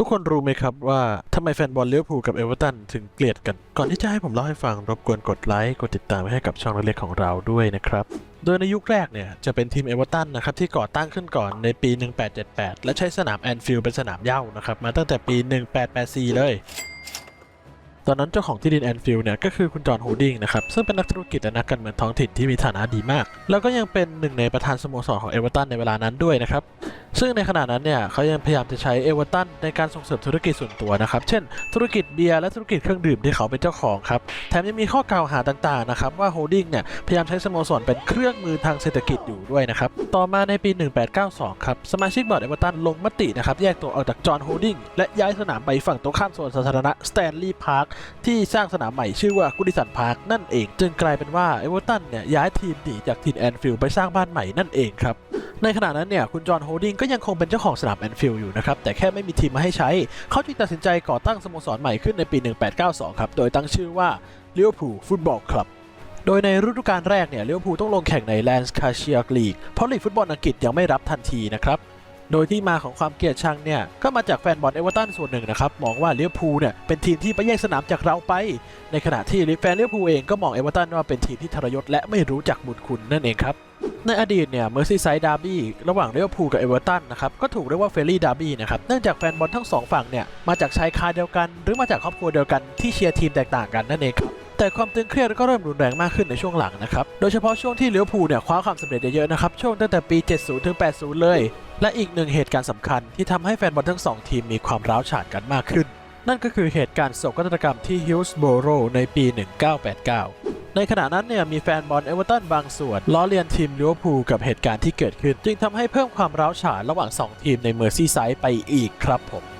ทุกคนรู้ไหมครับว่าทำไมแฟนบอลเลี้ยวภูกับเอเวอร์ตันถึงเกลียดกัน ก่อนที่จะให้ผมเล่าให้ฟังรบกวนกดไลค์ กดติดตามให้กับช่องเล็กๆของเราด้วยนะครับ โดยในยุคแรกเนี่ยจะเป็นทีมเอเวอร์ตันนะครับที่ก่อตั้งขึ้นก่อนในปี 1878 และใช้สนามแอนฟิลด์เป็นสนามเย้านะครับมาตั้งแต่ปี 1884 เลย ตอนนั้นเจ้าของที่ดินแอนฟิลด์เนี่ยก็คือคุณจอห์นโฮดดิงนะครับซึ่งเป็นนักธุรกิจและนักการเมืองท้องถิ่นที่มีฐานะดีมาก แล้วก็ยังเป็นหนึ่งในประธานสโมสรของเอเวอร์ตันในเวลานั้นด้วยนะครับ ซึ่งในขณะนั้นเนี่ยเขายังพยายามจะใช้เอเวอร์ตันในการส่งเสริมธุรกิจส่วนตัวนะครับ เช่น ธุรกิจเบียร์และธุรกิจเครื่องดื่มที่เขาเป็นเจ้าของครับ แถมยังมีข้อกล่าวหาต่างๆนะครับว่าโฮดดิ้งเนี่ยพยายามใช้สโมสรเป็นเครื่องมือทางเศรษฐกิจอยู่ด้วยนะครับ ต่อมาในปี 1892 ครับ สมาชิกบอร์ดเอเวอร์ตันลงมตินะครับแยกตัวออกจากจอห์นโฮดดิ้งและย้ายสนามไปฝั่งตรงข้ามสวนสาธารณะสแตนลีย์พาร์คที่สร้างสนามใหม่ชื่อว่ากูดิสันพาร์คนั่นเอง จึงกลายเป็นว่าเอเวอร์ตันเนี่ยย้ายทีมหนีจากถิ่นแอนฟิลด์ไปสร้างบ้านใหม่นั่นเองครับ ในขณะนั้นเนี่ยคุณจอห์นโฮดดิงก็ยังคงเป็นเจ้าของสนามแอนฟิลด์อยู่นะครับแต่แค่ไม่มีทีมมาให้ใช้ เขาจึงตัดสินใจก่อตั้งสโมสรใหม่ขึ้นในปี 1892 ครับ โดยตั้งชื่อว่าลิเวอร์พูลฟุตบอลคลับโดยในฤดูกาลแรกเนี่ยลิเวอร์พูลต้องลงแข่งในแลนส์คาเชียร์ลีกเพราะลีกฟุตบอลอังกฤษยังไม่รับทันทีนะครับ โดยที่มาของความเกลียดชังเนี่ย ก็มาจากแฟนบอลเอเวอร์ตันส่วนหนึ่งนะครับ มองว่าลิเวอร์พูเนี่ย เป็นทีมที่ไปแย่งสนามจากเราไป ในขณะที่แฟนลิเวอร์พูเองก็มองเอเวอร์ตันว่าเป็นทีมที่ทรยศและไม่รู้จักบุญคุณนั่นเองครับในอดีตเนี่ยเมอร์ซีไซด์ดาร์บี้ระหว่างลิเวพูกับเอเวอร์ตันนะครับก็ถูกเรียกว่าเฟรลี่ดาร์บี้นะครับเนื่องจากแฟนบอลทั้งสองฝั่งเนี่ยมาจากชายคาเดียวกัน หรือมาจากครอบครัวเดียวกันที่เชียร์ทีมแตกต่างกันนั่นเองครับแต่ความตึงเครียดก็เริ่มรุนแรงมากขึ้นในช่วงหลังนะครับ โดยเฉพาะช่วงที่ลิเวพูเนี่ยคว้าความสำเร็จเยอะๆนะครับ ช่วงตั้งแต่ปี 70 ถึง 80 เลย และอีกหนึ่งเหตุการณ์สำคัญที่ทำให้แฟนบอลทั้งสองทีมมีความร้าวฉานกันมากขึ้น นั่นก็คือเหตุการณ์โศกนาฏกรรมที่ฮิลส์โบโรในปี 1989 ในขณะนั้นเนี่ยมีแฟนบอลเอเวอร์ตันบางส่วนล้อเลียนทีมลิเวอร์พูลกับเหตุการณ์ที่เกิดขึ้น จึงทำให้เพิ่มความร้าวฉานระหว่าง 2 ทีมในเมอร์ซีไซด์ไปอีกครับผม